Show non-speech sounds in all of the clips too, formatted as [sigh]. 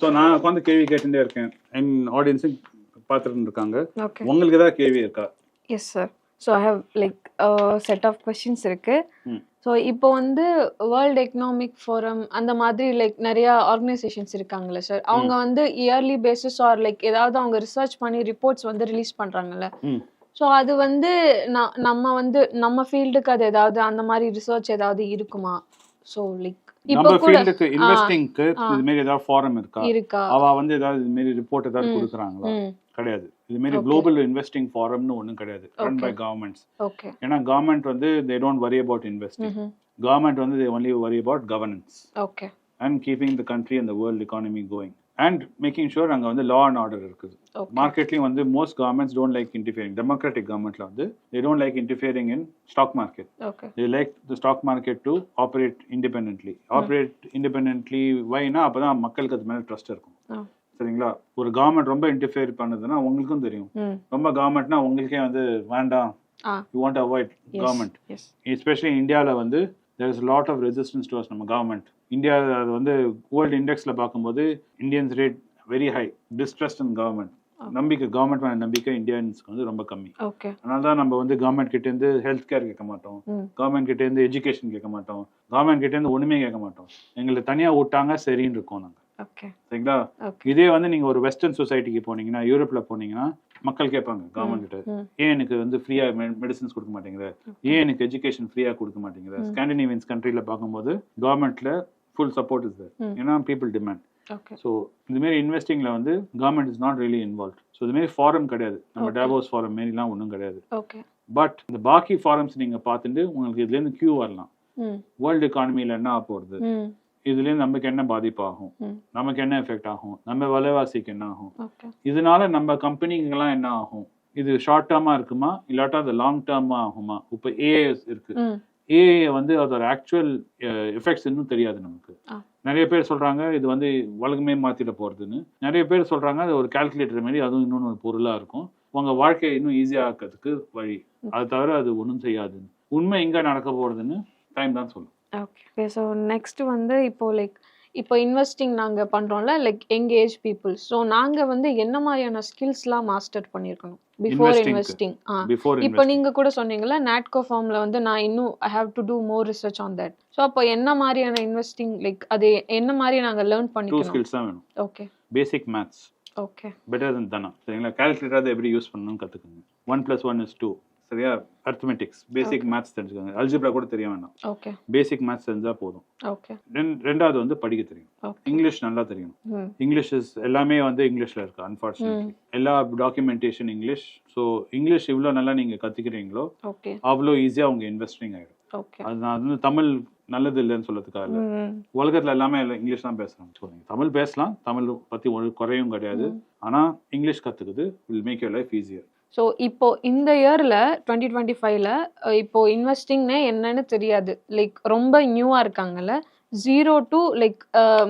So நான் உட்காந்து கேள்வி கேட்டுட்டே இருக்கேன். என் ஆடியன்ஸும் பார்த்துட்டு இருக்காங்க. உங்களுக்கு ஏதாவது கேள்வி இருக்கா? Yes sir so I have like set of questions இருக்கு. ஸோ இப்போ வந்து வேர்ல்ட் எக்கனாமிக் ஃபோரம் அந்த மாதிரி லைக் நிறைய ஆர்கனைசேஷன்ஸ் இருக்காங்கல்ல சார் அவங்க வந்து இயர்லி பேசிஸ் ஆர் லைக் ஏதாவது அவங்க ரிசர்ச் பண்ணி ரிப்போர்ட்ஸ் வந்து ரிலீஸ் பண்றாங்கல்ல. ம். ஸோ அது வந்து நம்ம வந்து நம்ம ஃபீல்டுக்கு அது ஏதாவது அந்த மாதிரி ரிசர்ச் ஏதாவது இருக்குமா? ஸோ லைக் நம்ம ஃபீல்டுக்கு இன்வெஸ்டிங்க்கு. இது மாதிரி ஏதாவது ஃபாரம் இருக்கா? அவ வந்து ஏதாவது இது மாதிரி ரிப்போர்ட் ஏதாவது. கொடுக்குறாங்களா? கிடையாது. இது மாதிரி. குளோபல் இன்வெஸ்டிங் ஃபாரம்னு ஒன்றும் கிடையாது. ரன். பை கவர்மெண்ட்ஸ் ஏன்னா கவர்மெண்ட் வந்து they don't worry about investing government வந்து they only worry about governance okay and keeping the country and the world economy going and making sure அங்கே வந்து லா அண்ட் ஆர்டர் இருக்குது. மார்க்கெட்லேயும் வந்து most governments don't like interfering democratic கவர்மெண்ட்ல வந்து they don't like interfering in stock market they like the stock market to operate independently. Operate independently வைனா அப்பதான் மக்களுக்கு அது மேல ட்ரஸ்ட் இருக்கும். சரிங்களா? ஒரு கவர்மெண்ட் ரொம்ப இன்டர்ஃபியர் பண்ணுதுன்னா உங்களுக்கும் தெரியும். ரொம்ப கவர்மெண்ட்னா உங்களுக்கே வந்து வேண்டாம். You want avoid government yes especially இந்தியாவில் வந்து there is lot of resistance to நம்ம கவர்மெண்ட் இந்தியா அது வந்து வேர்ல்டு இண்டெக்ஸில் பார்க்கும்போது Indians rate very high distrust in government நம்பிக்கை கவர்மெண்ட் மேல நம்பிக்கை இந்தியன்ஸ்க்கு வந்து ரொம்ப கம்மி. அதனால தான் நம்ம வந்து கவர்மெண்ட் கிட்டேருந்து ஹெல்த் கேர் கேட்க மாட்டோம். கவர்மெண்ட் கிட்டேருந்து எஜுகேஷன் கேட்க மாட்டோம். கவர்மெண்ட் கிட்டேருந்து ஒண்ணுமே கேட்க மாட்டோம். எங்களை தனியா விட்டாங்க சரின்னு இருக்கோம் நாங்க. சரிங்களா? இதே வந்து நீங்க ஒரு வெஸ்டர்ன் சொசைட்டிக்கு போனீங்கன்னா யூரோப்ல போனீங்கன்னா மக்கள் கேட்பாங்க கவர்மெண்ட் கிட்ட. ஏன் எனக்கு வந்து ஃப்ரீயா மெடிசன்ஸ் கொடுக்க மாட்டேங்கிற ஏன் எனக்கு எஜுகேஷன் ஃப்ரீயா கொடுக்க மாட்டேங்கிற. ஸ்காண்டினேவியன்ஸ் கண்ட்ரில பார்க்கும்போது கவர்மெண்ட்ல ஃபுல் சப்போர்ட் இஸ் ம். ஏன்னா பீப்புள் டிமாண்ட் ஸோ இதுமாரி இன்வெஸ்டிங்ல வந்து government is not really involve so இதுமாரி ஃபாரம் கிடையாது. நம்ம. டேவோஸ் ஃபாரம் மாரிலாம் ஒன்றும் கிடையாது. பட் இந்த பாக்கி ஃபாரம்ஸ் நீங்க பார்த்துட்டு உங்களுக்கு இதுலேருந்து கியூ வரலாம். வேர்ல்டு எக்கானமியில் என்ன ஆக போகுது ம் இதுலேருந்து நமக்கு என்ன பாதிப்பாகும்? ம் நமக்கு என்ன எஃபெக்ட் ஆகும்? நம்ம விலைவாசிக்கு என்ன ஆகும்? இதனால நம்ம கம்பெனிங்கெல்லாம் என்ன ஆகும்? இது ஷார்ட் டேர்மா இருக்குமா? இல்லாட்டா அது லாங் டேர்மா ஆகுமா? இப்போ ஏஎஸ் இருக்கு. ஏஐ வந்து அதோட ஆக்சுவல் எஃபெக்ட்ஸ் இன்னும் தெரியாது நமக்கு. நிறைய பேர் சொல்றாங்க இது வந்து உலகமே மாத்திட போறதுன்னு. நிறைய பேர் சொல்றாங்க அது ஒரு கால்குலேட்டர் மாதிரி அதுவும் இன்னொன்று ஒரு பொருளா இருக்கும். உங்க வாழ்க்கையை இன்னும் ஈஸியா ஆக்கிறதுக்கு வழி. அது தவிர அது ஒன்றும் செய்யாதுன்னு. உண்மை எங்க நடக்க போறதுன்னு டைம் தான் சொல்லும். ஓகே ஸோ நெக்ஸ்ட் வந்து இப்போ லைக் இப்போ இன்வெஸ்டிங் நாங்க பண்றோம்ல லைக் எங்க ஏஜ் பீப்புள் ஸோ நாங்க வந்து என்ன மாதிரியான ஸ்கில்ஸ்லாம் மாஸ்டர் பண்ணியிருக்கணும் பிஃபோர். இன்வெஸ்டிங் ஆ. இப்போ நீங்க கூட சொன்னீங்கல்ல நாட்கோ ஃபார்ம்ல வந்து நான் இன்னும் I have to do more research on that so அப்போ என்ன மாதிரியான இன்வெஸ்டிங் லைக் அது என்ன மாதிரி நாங்க லேர்ன் பண்ணிக்கணும்? ஸ்கில்ஸ் தான் வேணும். Okay basic maths okay better than Dhana சரிங்களா? கால்குலேட்டர் எப்படி யூஸ் பண்ணணும்னு கற்றுக்குங்க one plus one is two சரியா? அர்த்தமெட்டிக்ஸ் பேசிக் மேத்ஸ் தெரிஞ்சுக்கோங்க. அல்ஜிப்ரா கூட தெரிய வேண்டாம் ஓகே பேசிக் மேத்ஸ் தெரிஞ்சா போதும். ஓகே ரெண்டாவது வந்து படிக்க தெரியும். இங்கிலீஷ் நல்லா தெரியும். இங்கிலீஷ் இஸ் எல்லாமே வந்து இங்கிலீஷ்ல இருக்கு அன்ஃபார்ச்சுனேட்லி எல்லா டாக்குமெண்டேஷன் இங்கிலீஷ் ஸோ இங்கிலீஷ் இவ்வளோ நல்லா நீங்க கத்துக்கிறீங்களோ அவ்வளோ ஈஸியா உங்க இன்வெஸ்டிங் ஆயிடும். அது நான் வந்து தமிழ் நல்லது இல்லைன்னு சொல்லதுக்காக இல்லை. உலகத்துல எல்லாமே இங்கிலீஷ் தான் பேசுறாங்க. சொல்லுங்க தமிழ் பேசலாம் தமிழ் பத்தி ஒரு குறையும் கிடையாது. ஆனா English கத்துக்குது will make your life easier so இப்போ இந்த இயர்ல டுவெண்ட்டி டுவெண்ட்டி ஃபைவ்ல இப்போ இன்வெஸ்டிங்னே என்னன்னு தெரியாது. லைக் ரொம்ப நியூவா இருக்காங்கல்ல. ஜீரோ டு லைக்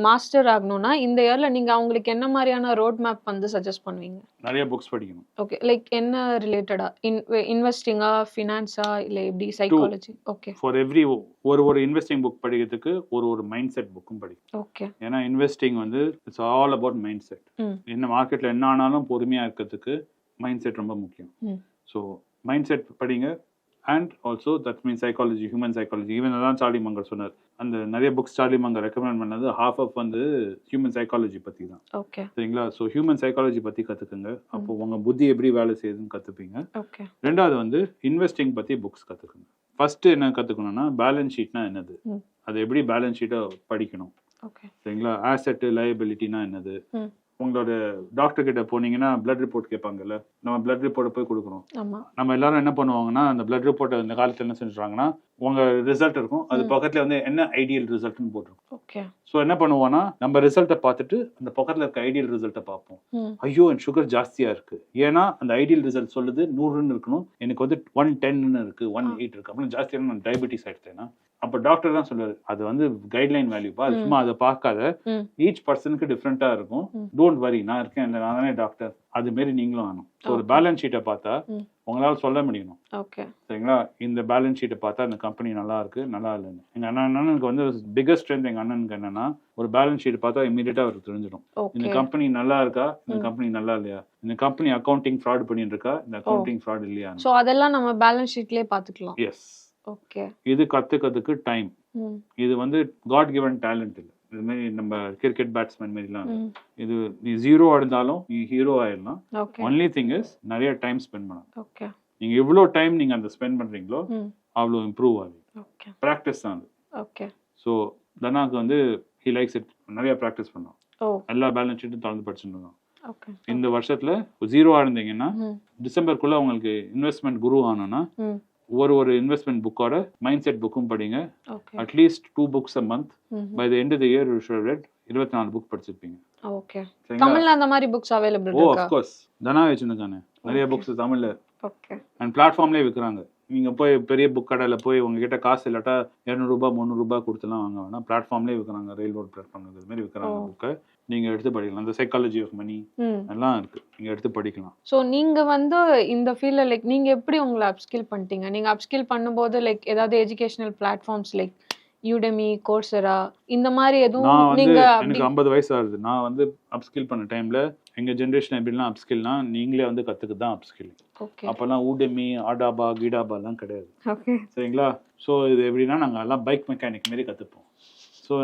மாஸ்டர் ஆகணும்னா இந்த இயர்ல நீங்க அவங்களுக்கு என்ன மாதிரியான ரோட் மேப் வந்து சஜஸ்ட் பண்ணுவீங்க? நிறைய புக்ஸ் படிக்கணும். ஓகே லைக் என்ன ரிலேட்டடா இன் இன்வெஸ்டிங்கா ஃபினான்ஸா இல்ல எப்படி? சைக்காலஜி ஓகே ஃபார் எவ்ரி ஒரு ஒரு இன்வெஸ்டிங் புக் படிக்கிறதுக்கு ஒரு ஒரு மைண்ட் செட் புக்கும் படிக்கும் ஓகே ஏன்னா இன்வெஸ்டிங் வந்து it's all about mind set. என்ன மார்க்கெட்ல என்ன ஆனாலும் பொறுமையா இருக்கிறதுக்கு மைண்ட் செட் ரொம்ப முக்கியம். ஸோ மைண்ட் செட் படிங்க. And also that mean psychology human psychology even தான் சார்லி மங்கர் சொன்னார். அந்த நிறைய புக்ஸ் சார்லி மங்கர் ரெக்கமெண்ட் பண்ணது ஹாஃப் ஆஃப் வந்து ஹியூமன் சைக்காலஜி பத்தி தான். ஓகே சரிங்களா? ஸோ ஹியூமன் சைக்காலஜி பத்தி கத்துக்குங்க. அப்போ உங்க புத்தி எப்படி வேலை செய்யுதுன்னு கத்துப்பீங்க. ஓகே ரெண்டாவது வந்து இன்வெஸ்டிங் பத்தி புக்ஸ் கத்துக்கணும் ஃபர்ஸ்ட் என்ன கத்துக்கணும்னா பேலன்ஸ் ஷீட்னா என்னது. அது எப்படி பேலன்ஸ் ஷீட்டை படிக்கணும்? சரிங்களா? ஆசெட் லயபிலிட்டினா என்னது. உங்களோட டாக்டர் கிட்ட போனீங்கன்னா பிளட் ரிப்போர்ட் கேட்பாங்கல்ல நம்ம பிளட் ரிப்போர்ட்டை போய் கொடுக்குறோம் நம்ம எல்லாரும் என்ன பண்ணுவாங்கன்னா அந்த பிளட் ரிப்போர்ட்டை இந்த காலத்துல என்ன செஞ்சுறாங்கன்னா உங்க ரிசல்ட் இருக்கும். அது. பக்கத்துல வந்து என்ன ஐடியல் ரிசல்ட்னு போட்டிருக்கும். ஸோ என்ன பண்ணுவோம்னா நம்ம ரிசல்ட்டை பார்த்துட்டு அந்த பக்கத்துல இருக்க ஐடியல் ரிசல்ட்டை பார்ப்போம். ஐயோ என் சுகர் ஜாஸ்தியா இருக்கு. ஏன்னா அந்த ஐடியல் ரிசல்ட் சொல்லுது நூறுன்னு இருக்கணும். எனக்கு வந்து ஒன் டென்னு இருக்கு ஒன். எயிட் இருக்கு. அப்படின்னு ஜாஸ்தியான நான் டயபெட்டிஸ் ஆயிடுச்சேன்னா அப்ப டாக்டர் தான் சொல்லுவாரு அது வந்து கைட்லைன் வேல்யூப்பா அது. சும்மா அதை பார்க்காத. ஈச் பர்சனுக்கு டிஃப்ரெண்டா இருக்கும். டோன்ட் வரி நான் இருக்கேன் இல்ல நான் தானே டாக்டர் அது மாரி நீங்களும் ஸோ ஒரு. பேலன்ஸ் ஷீட்டை பார்த்தா. உங்களால சொல்ல முடியணும். சரிங்களா? இந்த பேலன்ஸ் ஷீட்டை பார்த்தா இந்த கம்பெனி நல்லா இருக்கு நல்லா இல்லைன்னு. எங்க அண்ணன் அண்ணனுக்கு வந்து பிகஸ்ட் ஸ்ட்ரென்த் எங்க அண்ணனுக்கு என்னன்னா ஒரு பேலன்ஸ் ஷீட் பார்த்தா இமீடியட்டா அவருக்கு தெரிஞ்சிடும். இந்த கம்பெனி நல்லா இருக்கா? இந்த. கம்பெனி நல்லா இல்லையா? இந்த கம்பெனி அக்கௌண்டிங் ஃப்ராட் பண்ணிட்டு இருக்கா? இந்த அக்கௌண்டிங் ஃப்ராட் இல்லையா ஸோ அதெல்லாம் நம்ம பேலன்ஸ் ஷீட்லயே பார்த்துக்கலாம். எஸ் இது கத்துக்கிறதுக்கு டைம் இது வந்து காட் கிவன் டேலண்ட் இல்லை இது மாதிரி நம்ம கிரிக்கெட் பேட்ஸ்மேன் மாதிரிலாம் இது நீ ஜீரோ இருந்தாலும் நீ ஹீரோ ஆயிடலாம். ஒன்லி திங் இஸ் நிறைய டைம் ஸ்பெண்ட் பண்ணணும். ஓகே நீங்க எவ்வளோ டைம் நீங்க அந்த ஸ்பெண்ட் பண்றீங்களோ அவ்வளோ இம்ப்ரூவ் ஆகுது. ப்ராக்டிஸ் தான் அது. ஓகே ஸோ தனாக்கு வந்து ஹி லைக்ஸ் இட் நிறைய ப்ராக்டிஸ் பண்ணோம். ஓ எல்லா பேலன்ஸ் ஷீட்டும் படிச்சுருந்தோம் ஓகே இந்த வருஷத்துல ஜீரோவா இருந்தீங்கன்னா டிசம்பருக்குள்ள உங்களுக்கு இன்வெஸ்ட்மெண்ட் குரு ஆனோன்னா ம். ஒரு ஒரு இன்வெஸ்ட்மெண்ட் புக்கோட மைண்ட் செட் புக்கும் படிங்க at least two books a month by the end of the year you should read இருபத்தி நாலு புக் படிச்சிருப்பீங்க. ஓகே தமிழ்ல அந்த மாதிரி புக்ஸ் அவைலபிள் ஓ இருக்கா? அஃப்கோர்ஸ் தனா. வச்சுருக்கானே நிறைய. புக்ஸ் தமிழ்ல. ஓகே அண்ட் பிளாட்ஃபார்ம்லேயே விற்கிறாங்க நீங்க போய் பெரிய புக் கடையில் போய் உங்ககிட்ட காசு இல்லாட்டா இரநூறுபா முந்நூறுபா கொடுத்துலாம் வாங்க வேணாம். பிளாட்ஃபார்ம்லேயே விற்கிறாங்க ரயில் ரோட் பிளாட்ஃபார்ம் இது மாதிரி விற்கிறாங்க Oh. புக்கை நீங்க எடுத்து படிக்கலாம். அந்த சைக்காலஜி ஆஃப் மணி எல்லாம் இருக்கு. நீங்க எடுத்து படிக்கலாம். ஸோ நீங்க வந்து இந்த ஃபீல்ட்ல லைக் நீங்க எப்படி உங்களை அப்ஸ்கில் பண்ணிட்டீங்க? நீங்க அப்ஸ்கில் பண்ணும்போது லைக் ஏதாவது educational platforms like Udemy Coursera இந்த மாதிரி எதுவும் நீங்க எனக்கு ஐம்பது வயசு ஆகுது. நான் வந்து அப்ஸ்கில் பண்ண டைம்ல எங்க ஜென்ரேஷன் எப்படிலாம் அப்ஸ்கில்னா நீங்களே வந்து கத்துக்கு தான் அப்ஸ்கில் அப்பெல்லாம் ஊடெமி ஆடாபா கீடாபாலாம் கிடையாது. ஓகே சரிங்களா? ஸோ இது எப்படின்னா நாங்கள் எல்லாம் பைக் மெக்கானிக் மாரி கற்றுப்போம் ஸோ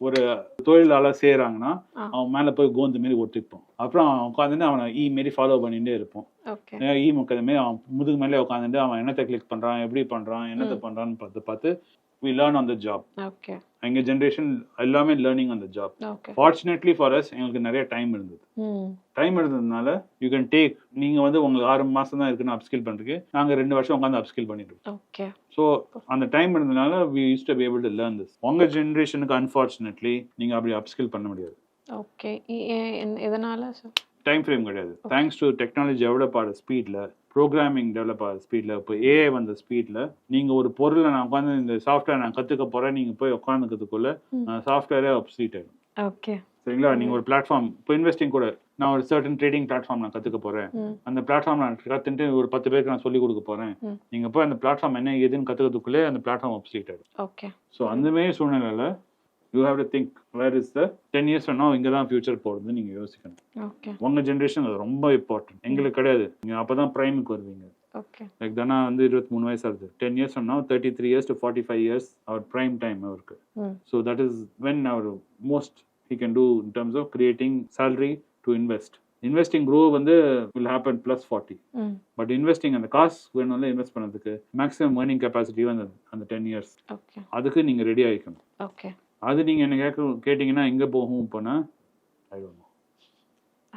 ஒரு தொழிலாளர் செய்கிறாங்கன்னா ஆ. அவன் மேலே போய் கோந்து மாரி ஒட்டிப்போம். அப்புறம் அவன் உட்காந்துட்டு அவனை ஈ மாரி ஃபாலோ பண்ணிகிட்டே இருப்போம். ஈ முக்கது மாரி அவன் முதுகு மேலே உட்காந்துட்டு அவன் என்னத்தை கிளிக் பண்ணுறான் எப்படி பண்ணுறான் என்னத்தை பண்ணுறான்னு பார்த்து பார்த்து we learn on the job okay எங்கள் ஜென்ரேஷன் எல்லாமே learning on the job fortunately for us எங்களுக்கு நிறைய டைம் இருந்தது. டைம் இருந்ததுனால யூ கேன் டேக் நீங்கள் வந்து உங்களுக்கு ஆறு மாதம் தான் இருக்குன்னு அப்ஸ்கில் பண்ணுறதுக்கு நாங்கள் ரெண்டு வருஷம் உட்காந்து அப்ஸ்கில் பண்ணிட்டு. ஓகே ஸோ அந்த டைம் இருந்ததுனால we use to be able to learn this உங்கள் ஜென்ரேஷனுக்கு அன்ஃபார்ச்சுனேட்லி நீங்கள் அப்படி அப்ஸ்கில் பண்ண முடியாது. ஓகே எதனால சார் டைம் ஃப்ரேம் கிடையாது. தேங்க்ஸ் டு டெக்னாலஜி டெவலப் ஆகிற ஸ்பீடில் ப்ரோக்ராமிங் டெவலப் ஆகிற ஸ்பீடில் இப்போ ஏஐ வந்த ஸ்பீடில் நீங்கள் ஒரு பொருளை நான் உட்காந்து இந்த சாஃப்ட்வேர் நான் கற்றுக்க போகிறேன் நீங்கள் போய் உட்காந்துக்கிறதுக்குள்ள. சாஃப்ட்வேரே அப்ஸ்லீட் ஆகிடும் ஓகே சரிங்களா? நீங்கள் ஒரு பிளாட்ஃபார்ம் இப்போ இன்வெஸ்டிங் கூட நான் ஒரு சர்டன் ட்ரேடிங் பிளாட்ஃபார்ம் நான் கற்றுக்க போகிறேன் அந்த பிளாட்ஃபார்ம் நான் கற்றுட்டு ஒரு பத்து பேருக்கு நான் சொல்லிக் கொடுக்க போகிறேன். நீங்கள் போய் அந்த பிளாட்ஃபார்ம் என்ன ஏதுன்னு கற்றுக்கிறதுக்குள்ளே அந்த பிளாட்ஃபார்ம் அப்ஸ்லீட் ஆகிடும் ஓகே ஸோ அந்த மாதிரி சூழ்நிலையில் you have to think where is the ten years வேணா இங்கே தான் ஃபியூச்சர் போகிறது நீங்கள் யோசிக்கணும். உங்கள் ஜென்ரேஷன் அது ரொம்ப இம்பார்ட்டன்ட் எங்களுக்கு கிடையாது. நீங்கள் அப்போ தான் ப்ரைமுக்கு வருவீங்க. லைக் தானே வந்து இருபத்தி மூணு வயசு ஆகுது. டென் இயர்ஸ் சொன்னா thirty three years to forty five years our prime time அவருக்கு so that is when our most he can do in terms of creating salary to invest investing grow வந்து will happen plus forty but investing அந்த காசு வேணும்ல invest பண்ணதுக்கு maximum earning capacity வந்து அந்த ten years அதுக்கு நீங்கள் ரெடி ஆகிக்கணும் ஓகே அது நீங்கள் என்ன கேட்க கேட்டிங்கன்னா எங்கே போகும் போனால் ஐ டோன்ட் நோ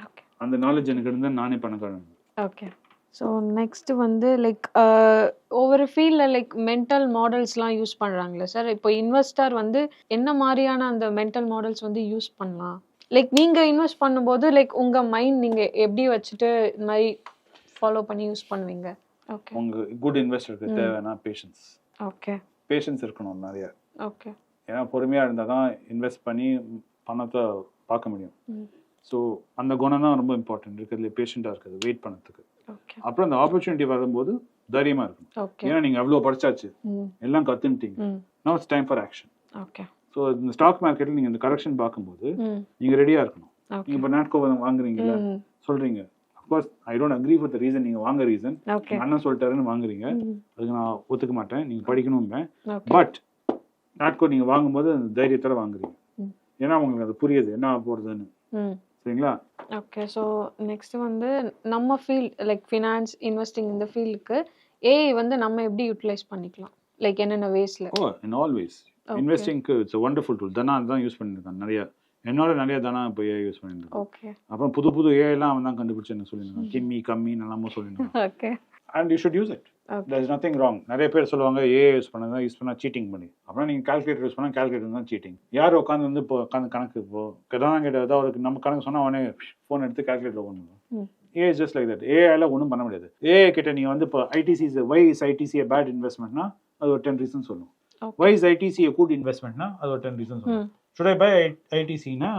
ஓகே அந்த நாலேஜ் எனக்கு இருந்தால் நானே பணக்காரன். ஓகே ஸோ நெக்ஸ்ட் வந்து லைக் ஒவ்வொரு ஃபீல்டில் லைக் மென்டல் மாடல்ஸ்லாம் யூஸ் பண்ணுறாங்களே சார் இப்போ இன்வெஸ்டர் வந்து என்ன மாதிரியான அந்த மென்டல் மாடல்ஸ் வந்து யூஸ் பண்ணலாம்? லைக் நீங்கள் இன்வெஸ்ட் பண்ணும்போது லைக் உங்கள் மைண்ட் நீங்கள் எப்படி வச்சுட்டு இந்த மாதிரி ஃபாலோ பண்ணி யூஸ் பண்ணுவீங்க? ஓகே உங்கள் குட் இன்வெஸ்டருக்கு. தேவைன்னா பேஷன்ஸ் ஓகே பேஷன்ஸ் இருக்கணும் நிறைய. ஓகே ஏன்னா பொறுமையாக இருந்தால் தான் இன்வெஸ்ட் பண்ணி பணத்தை பார்க்க முடியும். ஸோ அந்த குணம் தான் ரொம்ப இம்பார்ட்டன்ட் இருக்கிறதுல பேஷண்ட்டாக இருக்குது வெயிட் பண்ணதுக்கு அப்புறம் அந்த ஆப்பர்ச்சுனிட்டி வரும்போது தைரியமாக இருக்கணும். ஓகே ஏன்னா நீங்கள் அவ்வளோ படிச்சாச்சு. எல்லாம் கற்றுன்ட்டீங்க ம். No it's time for action okay so இந்த ஸ்டாக் மார்க்கெட்டில் நீங்கள் இந்த கரெக்ஷன் பார்க்கும்போது ம். நீங்கள் ரெடியாக இருக்கணும். ஓகே நீங்கள் இப்போ நாட்கோ வாங்குறீங்கல்ல? ம். சொல்கிறீங்க of course I don't agree with reason நீங்கள் வாங்க ரீசன் அண்ணன் சொல்லிட்டாருன்னு வாங்குறீங்க. அதுக்கு நான் ஒத்துக்க மாட்டேன். நீங்கள் படிக்கணும்பேன் ஓகே பட் நாட்கோ நீங்கள் வாங்கும்போது அந்த தைரியத்தோட வாங்குறீங்க. ஏன்னா உங்களுக்கு அது புரியுது என்ன போகிறதுன்னு ம். சரிங்களா? ஓகே ஸோ நெக்ஸ்ட் வந்து நம்ம ஃபீல்ட் லைக் ஃபினான்ஸ் இன்வெஸ்டிங் இந்த ஃபீல்டுக்கு ஏஐ வந்து நம்ம எப்படி யூட்டிலைஸ் பண்ணிக்கலாம்? லைக் என்னென்ன வேஸ்ல ஓ இன் ஆல்வேஸ் இன்வெஸ்டிங்க்கு இட்ஸ் ஒண்டர்ஃபுல் டூல் தனா தான் யூஸ் பண்ணியிருக்கான் நிறைய. என்னோட நிறைய தனா இப்போ ஏஐ யூஸ் பண்ணியிருக்கான் ஓகே அப்புறம் புது புது ஏஐலாம் அவன் தான் கண்டுபிடிச்சேன்னு சொல்லியிருக்கான்? கிம்மி கம்மி எல்லாமே சொல்லியிருக்கான். Okay and you should use it there is nothing wrong நிறைய பேர் சொல்லுவாங்க ஏஐ யூஸ் பண்ணதான் யூஸ் பண்ணால் சீட்டிங் பண்ணி. அப்புறம் நீங்கள் கால்குலேட்டர் யூஸ் பண்ணால் கால்குலேட்டர் தான் சீட்டிங் யார் உட்காந்து வந்து இப்போ உட்காந்து கணக்கு இப்போ கதானா கிட்ட ஏதாவது அவருக்கு நம்ம கணக்கு சொன்னால் அவனே ஃபோன் எடுத்து கால்குலேட்டர் ம். ஒன்று ஏ ஜஸ்ட் லைக் தட் ஏஐல ஒன்றும் பண்ண முடியாது. ஏஐ கிட்ட நீங்கள் வந்து இப்போ ITC why is ITC bad இன்வெஸ்ட்மெண்ட்னா அது ஒரு டென் ரீசன் சொல்லும். Okay. Why is ITC a good investmentனா அது ஒரு டென் ரீசன்ஸ் ம். should I buy ஐடிசினா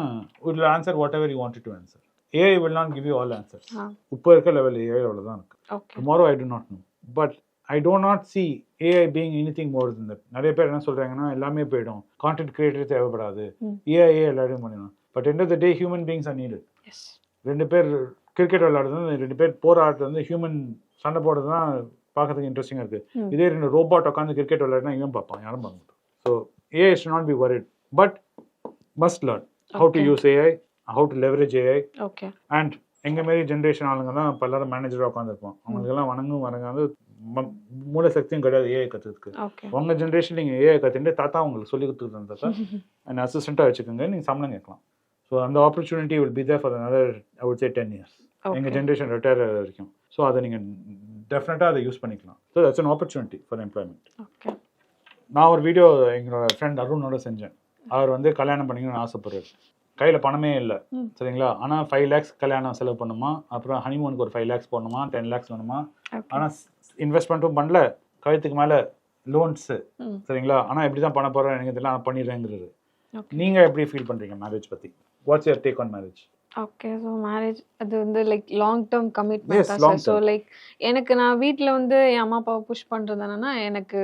will answer whatever you wanted to answer. AI will not give you all answers. ஆ. இப்போ இருக்க லெவல் ஏஐ அவ்வளோதான் இருக்கு. Tomorrow I do not know. But I do not see AI being anything more than that. நிறைய பேர் என்ன சொல்றாங்கன்னா எல்லாமே போயிடும். கான்டென்ட் கிரியேட்டர் தேவைப்படாது. ம். ஏஐ எல்லாரையும் பண்ணிடும் but end of the day human beings are yes ரெண்டு பேர் கிரிக்கெட் விளையாடுறது ரெண்டு பேர் போராடுறது வந்து ஹியூமன் சண்டை போடுறது தான் பார்க்கறதுக்கு இன்ட்ரெஸ்டிங்காக இருக்கு. ம். இதே ரெண்டு ரோபோட் உட்காந்து கிரிக்கெட் விளையாடினா இவன் பார்ப்பான் யாரும் பார்க்க மாட்டான். So AI should not be worried. But must learn how to. Use AI how to leverage AI okay and எங்க மாரி ஜென்ரேஷன் ஆளுங்க தான் இப்போ எல்லாரும் மேனேஜராக உட்காந்துருப்போம் அவங்களுக்கெல்லாம் வணங்கும் வணங்காது ம- மூளை சக்தியும் கிடையாது ஏஐ கற்றுறதுக்கு ஓகே. உங்க ஜென்ரேஷன் நீங்கள் ஏஐ கற்றுட்டு தாத்தா உங்களுக்கு சொல்லி கொடுத்துருந்தேன் [laughs] தாத்தா அண்ட் அசிஸ்டண்ட்டாக வச்சுக்கோங்க நீங்கள் சம்பளம் கேட்கலாம். ஸோ அந்த opportunity will be there for another I say ten years எங்கள் ஜென்ரேஷன் ரிட்டையர் வரைக்கும். ஸோ அதை நீங்கள் டெஃபினட்டாக அதை யூஸ் பண்ணிக்கலாம். So that's an opportunity for employment நான் ஒரு வீடியோ எங்களோட ஃப்ரெண்ட் அருணோட செஞ்சேன். அவர் வந்து கல்யாணம் பண்ணிக்கணும்னு ஆசைப்படுறாரு. கையில் பணமே இல்லை. சரிங்களா? ஆனால் ஃபைவ் லேக்ஸ் கல்யாணம் செலவு பண்ணுமா? அப்புறம் ஹனிமூனுக்கு ஒரு ஃபைவ் லேக்ஸ் போடணுமா? டென் லேக்ஸ் வேணுமா? ஆனால் இன்வெஸ்ட்மெண்ட்டும் பண்ணல. கழுத்துக்கு மேலே லோன்ஸு. சரிங்களா? ஆனால் எப்படி தான் பண்ண போகிறேன் எனக்கு இதெல்லாம் பண்ணிடுறேங்கிறது. நீங்கள் எப்படி ஃபீல் பண்ணுறீங்க மேரேஜ் பற்றி what's your take on marriage okay so marriage அது வந்து like long term commitment so like எனக்கு நான் வீட்டில் வந்து என் அம்மா அப்பாவை புஷ் பண்ணுறது என்னன்னா எனக்கு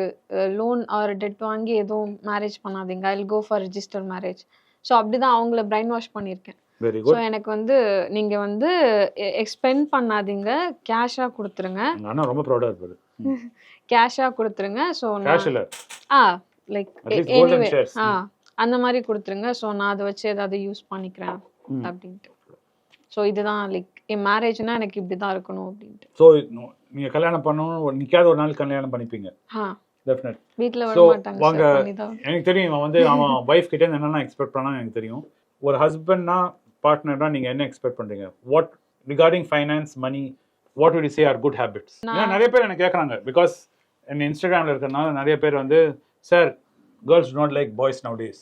லோன் ஆர் டெட் வாங்கி எதுவும் மேரேஜ் பண்ணாதீங்க. I go for register marriage so அப்படி தான் அவங்கள பிரைன் வாஷ் பண்ணியிருக்கேன் ஸோ எனக்கு வந்து நீங்கள் வந்து எக்ஸ்பெண்ட் பண்ணாதீங்க. கேஷாக கொடுத்துருங்க. அண்ணா ரொம்ப ப்ரௌடாக இருப்பாரு கேஷாக கொடுத்துருங்க. ஸோ கேஷ் ஆ லைக் எனிவே. ஆ அந்த மாதிரி கொடுத்துருங்க. ஸோ நான் அதை வச்சு ஏதாவது யூஸ் பண்ணிக்கிறேன். அப்படின்ட்டு. ஸோ இதுதான் லைக் என் மேரேஜ்னா எனக்கு இப்படி தான் இருக்கணும் அப்படின்ட்டு. ஸோ நீங்கள் கல்யாணம் பண்ணணும். நிற்காத ஒரு நாள் கல்யாணம் பண்ணிப்பீங்க. ஆ. டெஃபினட் வீட்டில் பண்ணிதான். எனக்கு தெரியும் இவன் வந்து அவன் [laughs] ஒய்ஃப் கிட்ட என்னென்ன எக்ஸ்பெக்ட் பண்ணா எனக்கு தெரியும். ஒரு ஹஸ்பண்ட்னா பார்ட்னர்னா நீங்க என்ன எக்ஸ்பெக்ட் பண்றீங்க? What regarding finance money what you say are good habits ஏன்னா நிறைய பேர் எனக்கு கேட்குறாங்க பிகாஸ் என் இன்ஸ்டாகிராமில் இருக்கிறனால நிறைய பேர் வந்து sir girls not like boys nowadays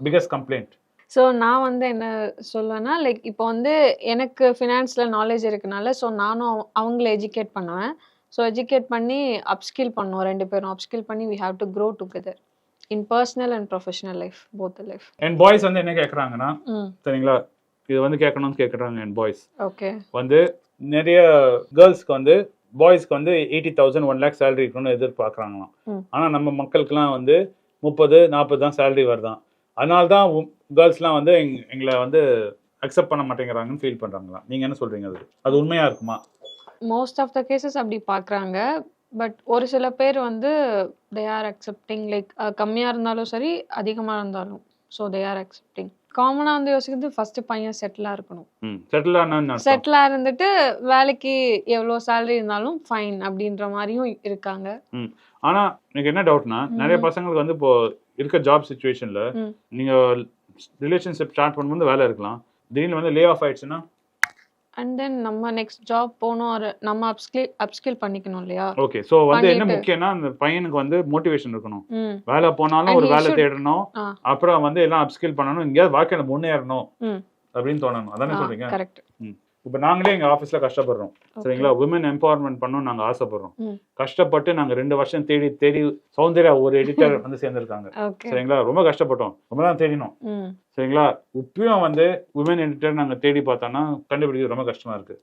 biggest complaint so நான் வந்து என்ன சொல்லுவேன்னா லைக் இப்போ வந்து எனக்கு ஃபினான்ஸில் நாலேஜ் இருக்கனால ஸோ நானும் அவ- அவங்கள எஜுகேட் பண்ணுவேன். ஸோ எஜுகேட் பண்ணி அப்ஸ்கில் பண்ணோம் ரெண்டு பேரும் அப்ஸ்கில் பண்ணி we have to grow together in personal and professional life both life and boys வந்து என்ன கேட்குறாங்கன்னா சரிங்களா? இது வந்து கேட்கணும்னு கேட்குறாங்க என் பாய்ஸ் ஓகே வந்து நிறைய கேர்ள்ஸ்க்கு வந்து பாய்ஸ்க்கு வந்து eighty thousand one lakh salary இருக்கணும்னு எதிர்பார்க்குறாங்களாம். ஆனால் நம்ம மக்களுக்குலாம் வந்து முப்பது நாற்பது தான் சேலரி வருதான். அதனால தான் கேர்ள்ஸ்லாம் வந்து எங் எங்களை வந்து அக்செப்ட் பண்ண மாட்டேங்கிறாங்கன்னு ஃபீல் பண்ணுறாங்களாம் நீங்கள் என்ன சொல்கிறீங்க அது அது உண்மையாக இருக்குமா? மோஸ்ட் ஆஃப் த கேசஸ் அப்படி பார்க்குறாங்க. பட் ஒரு சில பேர் வந்து தே ஆர் அக்செப்டிங் லைக் கம்மியாக இருந்தாலும் சரி அதிகமாக இருந்தாலும் ஸோ தே ஆர் அக்செப்டிங் காமனாக வந்து யோசிக்கிறது ஃபஸ்ட்டு பையன் செட்டிலாக இருக்கணும். செட்டில் செட்டிலாக இருந்துட்டு வேலைக்கு எவ்வளோ சேலரி இருந்தாலும் ஃபைன் அப்படின்ற மாதிரியும் இருக்காங்க. ஆனால் எனக்கு என்ன டவுட்னா நிறைய. பசங்களுக்கு வந்து இப்போ இருக்க ஜாப் சுச்சுவேஷனில். நீங்கள் ரிலேஷன்ஷிப் ஸ்டார்ட் பண்ணும்போது வேலை இருக்கலாம். திடீர்னு வந்து லே ஆஃப் ஆயிடுச்சுன்னா அண்ட் தென் நம்ம நெக்ஸ்ட் ஜாப் போகணும் ஒரு நம்ம அப்ஸ்கில் அப்ஸ்கில் பண்ணிக்கணும் இல்லையா? ஓகே ஸோ வந்து என்ன. முக்கியம்னா அந்த பையனுக்கு வந்து மோட்டிவேஷன் இருக்கணும். வேலை போனாலும் ஒரு வேலை தேடணும். அப்புறம் வந்து எல்லாம் அப்ஸ்கில் பண்ணணும். எங்கேயாவது வாழ்க்கையில முன்னேறணும் அப்படின்னு தோணணும். அதானே சொல்றீங்க? கரெக்ட் இப்போ நாங்களே எங்க ஆஃபீஸ்ல கஷ்டப்படுறோம். சரிங்களா? உமன் எம்பவர்மெண்ட் பண்ணணும் நாங்க ஆசைப்படுறோம். கஷ்டப்பட்டு நாங்க ரெண்டு வருஷம் தேடி தேடி சௌந்தர்யா ஒரு எடிட்டர் [laughs] வந்து சேர்ந்திருக்காங்க. சரிங்களா? ரொம்ப கஷ்டப்பட்டோம். ரொம்ப தான் தேடினோம். சரிங்களா? இப்பயும் வந்து உமன் எடிட்டர் நாங்க தேடி பார்த்தோம்னா கண்டுபிடிக்கிறது ரொம்ப கஷ்டமா இருக்கு.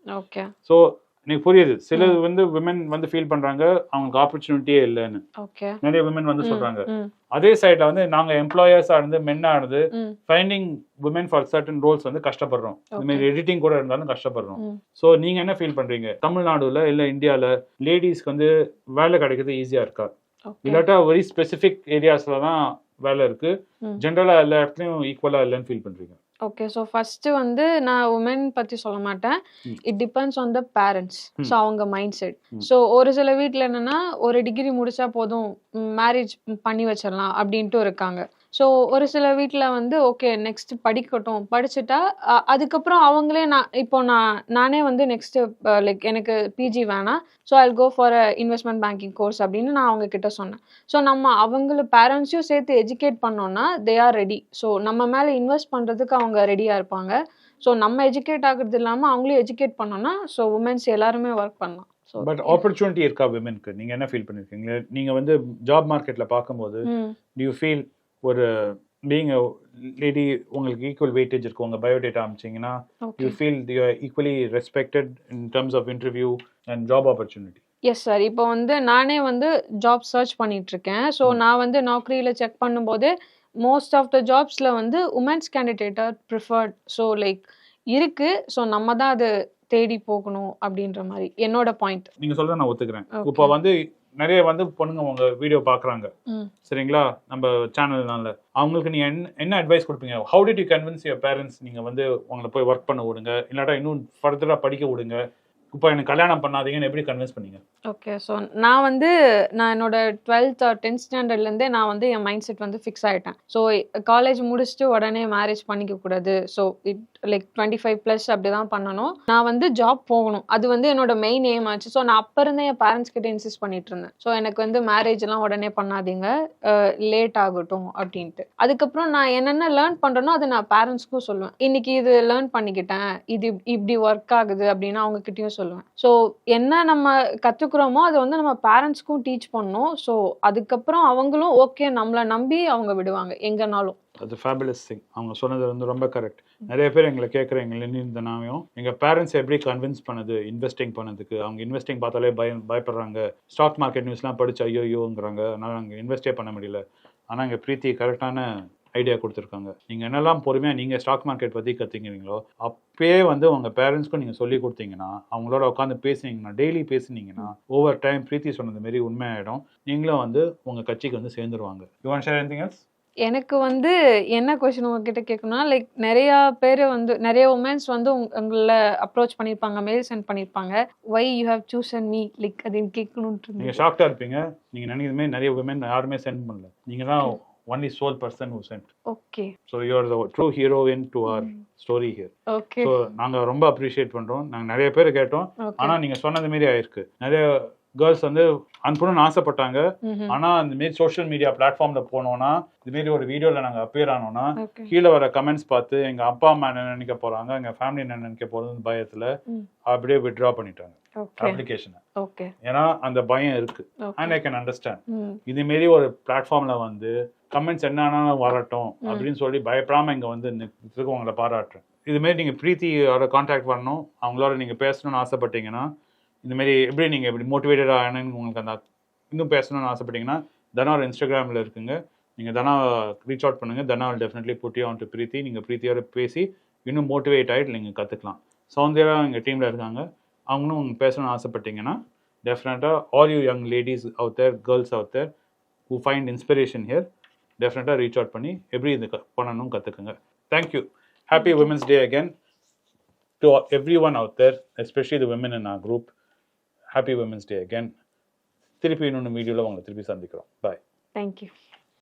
ஸோ எனக்கு புரியுது. சில வந்து விமன் வந்து ஃபீல் பண்றாங்க அவங்களுக்கு ஆப்பர்ச்சுனிட்டியே இல்லைன்னு. நிறைய விமன் வந்து சொல்றாங்க. அதே சைட்ல வந்து நாங்க எம்ப்ளாயர்ஸா இருந்து மென்னா இருந்து finding women for certain roles வந்து கஷ்டப்படுறோம். இந்த மாதிரி எடிட்டிங் கூட இருந்தாலும் கஷ்டப்படுறோம். ஸோ நீங்க என்ன ஃபீல் பண்றீங்க? தமிழ்நாடுல இல்ல இந்தியால லேடிஸ்க்கு வந்து வேலை கிடைக்கிறது ஈஸியா இருக்கா? இல்லாட்டா வெரி ஸ்பெசிஃபிக் ஏரியாஸ்ல தான் வேலை இருக்கு. ஜென்ரலா எல்லா இடத்துலயும் ஈக்குவலா இல்லைன்னு ஃபீல் பண்றீங்க. ஓகே ஸோ ஃபஸ்ட்டு வந்து நான் உமன் பற்றி சொல்ல மாட்டேன். It depends on the parents. So அவங்க மைண்ட் செட். ஸோ ஒரு சில வீட்டில் என்னன்னா ஒரு டிகிரி முடிச்சா போதும் மேரேஜ் பண்ணி வச்சிடலாம் அப்படின்ட்டு இருக்காங்க ஸோ ஒரு சில வீட்டில் வந்து ஓகே நெக்ஸ்ட் படிக்கட்டும். படிச்சுட்டா அ- அதுக்கப்புறம் அவங்களே நான் இப்போ நான் நானே வந்து நெக்ஸ்ட்டு லைக் எனக்கு பிஜி வேணாம். So I go for investment banking course அப்படின்னு நான் அவங்க கிட்ட சொன்னேன். ஸோ நம்ம அவங்கள பேரண்ட்ஸையும் சேர்த்து எஜுகேட் பண்ணோம்னா தே ஆர் ரெடி ஸோ நம்ம மேலே இன்வெஸ்ட் பண்ணுறதுக்கு அவங்க ரெடியாக இருப்பாங்க. ஸோ நம்ம எஜுகேட் ஆகுறது இல்லாமல் அவங்களையும் எஜுகேட் பண்ணோம்னா ஸோ உமன்ஸ் எல்லாருமே ஒர்க் பண்ணலாம். பட் ஆப்பர்ச்சுனிட்டி இருக்கா விமென்க்கு நீங்க என்ன ஃபீல் பண்ணிருக்கீங்க? நீங்க வந்து ஜாப் மார்க்கெட்ல பார்க்கும்போது you ஃபீல் ஒரு பீங் லேடி உங்களுக்கு ஈக்குவல் வெயிட்டேஜ் இருக்கு. உங்க biodata அமிச்சிங்கன்னா you feel you are equally respected in terms of interview and job opportunity yes sir இப்போ வந்து நானே வந்து ஜாப் சர்ச் பண்ணிட்டு இருக்கேன் ஸோ. நான் வந்து நௌக்கரியில் செக் பண்ணும்போது மோஸ்ட் ஆஃப் த ஜாப்ஸில் வந்து womens candidate are preferred so like இருக்கு. ஸோ நம்ம தான் அது தேடி போகணும் அப்படின்ற மாதிரி. என்னோட பாயிண்ட் நீங்க சொல்றத நான் ஒத்துக்கிறேன். இப்போ வந்து நிறைய வந்து பொண்ணுங்க உங்க வீடியோ பாக்குறாங்க ம். சரிங்களா? நம்ம சேனல்னால அவங்களுக்கு நீங்க என்ன என்ன அட்வைஸ் கொடுப்பீங்க? How did you convince your parents நீங்க வந்து உங்களை போய் ஒர்க் பண்ண விடுங்க? இல்லாட்டா இன்னும் ஃபர்தரா படிக்க விடுங்க. இப்போ எனக்கு கல்யாணம் பண்ணாதீங்கன்னு எப்படி கன்வின்ஸ் பண்ணீங்க? ஓகே ஸோ நான் வந்து நான் என்னோட டுவெல்த் டென்த் ஸ்டாண்டர்ட்லேருந்தே நான் வந்து என் மைண்ட் செட் வந்து ஃபிக்ஸ் ஆகிட்டேன் ஸோ காலேஜ் முடிச்சுட்டு உடனே மேரேஜ் பண்ணிக்க கூடாது. So it like twenty five plus அப்படி தான் பண்ணணும். நான் வந்து ஜாப் போகணும். அது வந்து என்னோட மெயின் எய்ம் ஆச்சு. ஸோ நான் அப்போ இருந்தே என் பேரண்ட்ஸ் கிட்ட இன்சிஸ்ட் பண்ணிட்டு இருந்தேன். ஸோ எனக்கு வந்து மேரேஜ்லாம் உடனே பண்ணாதீங்க. லேட் ஆகட்டும் அப்படின்ட்டு. அதுக்கப்புறம் நான் என்னென்ன லேர்ன் பண்ணுறேனோ அதை நான் பேரண்ட்ஸ்க்கும் சொல்லுவேன். இன்னைக்கு இது லேர்ன் பண்ணிக்கிட்டேன். இது இப்படி ஒர்க் ஆகுது அப்படின்னு அவங்க கிட்டேயும் சொல்லுவேன். ஸோ என்ன நம்ம கற்றுக்குறோமோ அதை வந்து நம்ம பேரண்ட்ஸ்க்கும் டீச் பண்ணணும். ஸோ அதுக்கப்புறம் அவங்களும் ஓகே நம்மளை நம்பி அவங்க விடுவாங்க. எங்கேனாலும். அது ஃபேபுலஸ் திங் அவங்க சொன்னது வந்து ரொம்ப கரெக்ட் நிறைய பேர் எங்களை கேட்குறீங்க இருந்தனாவையும் எங்கள் பேரண்ட்ஸ் எப்படி கன்வின்ஸ் பண்ணது இன்வெஸ்டிங் பண்ணதுக்கு? அவங்க இன்வெஸ்டிங் பார்த்தாலே பய பயப்படுறாங்க. ஸ்டாக் மார்க்கெட் நியூஸ்லாம் படிச்சு ஐயோ ஐயோங்கிறாங்க அதனால் நாங்கள் இன்வெஸ்டே பண்ண முடியல. ஆனால் எங்கள் பிரீத்தி கரெக்டான ஐடியா கொடுத்துருக்காங்க. நீங்கள் என்னெல்லாம் பொறுமையாக நீங்கள் ஸ்டாக் மார்க்கெட் பற்றி கற்றுக்கிறீங்களோ அப்பயே வந்து உங்கள் பேரண்ட்ஸ்க்கும் நீங்கள் சொல்லி கொடுத்தீங்கன்னா அவங்களோட உட்காந்து பேசுனீங்கன்னா டெய்லி பேசுனீங்கன்னா ஓவர் டைம் பிரீத்தி சொன்னது மாரி உண்மையாயிடும். நீங்களும் வந்து உங்கள் கட்சிக்கு வந்து சேர்ந்துருவாங்க. யூ வாண்ட் ஷேர் எனிங் எல்ஸ் எனக்கு வந்து என்ன கொஸ்டின் உங்ககிட்ட கேட்கணும்னா லைக் நிறைய பேர் வந்து நிறைய உமன்ஸ் வந்து உங்க- உங்களை அப்ரோச் பண்ணியிருப்பாங்க மெயில் சென்ட் பண்ணியிருப்பாங்க. Why you have choose and me like அது கேட்கணுன்ட்டு நீங்க இருந்தது. ஷாக்டா இருப்பீங்க. நீங்க நினைக்கிற மாதிரி நிறைய விமன் யாருமே சென்ட் பண்ணல. நீங்க தான் only sole person who sent okay so you're the true heroine to our story here okay so நாங்க ரொம்ப அப்ரிஷியேட் பண்றோம். நாங்க நிறைய பேர் கேட்டோம். ஆனா நீங்க சொன்னது மாரி ஆயிருக்கு. நிறைய கேர்ள்ஸ் வந்து அனுப்பணும்னு ஆசைப்பட்டாங்க. ஆனா அந்த மாரி சோஷியல் மீடியா பிளாட்ஃபார்ம்ல போனோம்னா இது மாரி ஒரு வீடியோல நாங்க அப்பியர் ஆனோம்னா கீழே வர கமெண்ட்ஸ் பார்த்து எங்க அப்பா அம்மா என்ன நினைக்க போறாங்க எங்க ஃபேமிலி என்ன நினைக்க போறதுன்னு பயத்துல. அப்படியே வித்ட்ரா பண்ணிட்டாங்க. அப்ளிகேஷனை ஏன்னா அந்த பயம் இருக்கு. அண்ட் ஐ கேன் அண்டர்ஸ்டாண்ட் இது மாரி ஒரு பிளாட்ஃபார்ம்ல வந்து கமெண்ட்ஸ் என்னன்னாலும் வரட்டும். அப்படின்னு சொல்லி பயப்படாம இங்க வந்து உங்களை பாராட்டுறேன். இது மாரி நீங்க பிரீத்தியோட காண்டாக்ட் பண்ணணும் அவங்களோட நீங்க பேசணும்னு ஆசைப்பட்டீங்கன்னா இந்த மாதிரி எப்படி நீங்க எப்படி மோட்டிவேட்டட் ஆகணும்னு உங்களுக்கு அந்த இன்னும் பேசணும்னு ஆசைப்பட்டீங்கன்னா தனா ஒரு இன்ஸ்டாகிராமில் இருக்குங்க. நீங்கள் தனா ரீச் அவுட் பண்ணுங்க. Dhana will definitely put you on to Preethi நீங்கள் பிரீத்தியோட பேசி இன்னும் மோட்டிவேட் ஆகிட்டு நீங்கள் கற்றுக்கலாம் சௌந்தர்யா எங்கள் டீமில் இருக்காங்க. அவங்களும் உங்களுக்கு பேசணும்னு ஆசைப்பட்டீங்கன்னா டெஃபினட்டாக all you young ladies out there girls out there who find inspiration here டெஃபினட்டாக ரீச் அவுட் பண்ணி எப்படி இது க- பண்ணணும் கற்றுக்குங்க thank you happy women's day again to everyone out there especially the women in our group. Happy women's day again திருப்பி இன்னொன்று வீடியோவில் உங்களை திருப்பி சந்திக்கிறோம். Bye thank you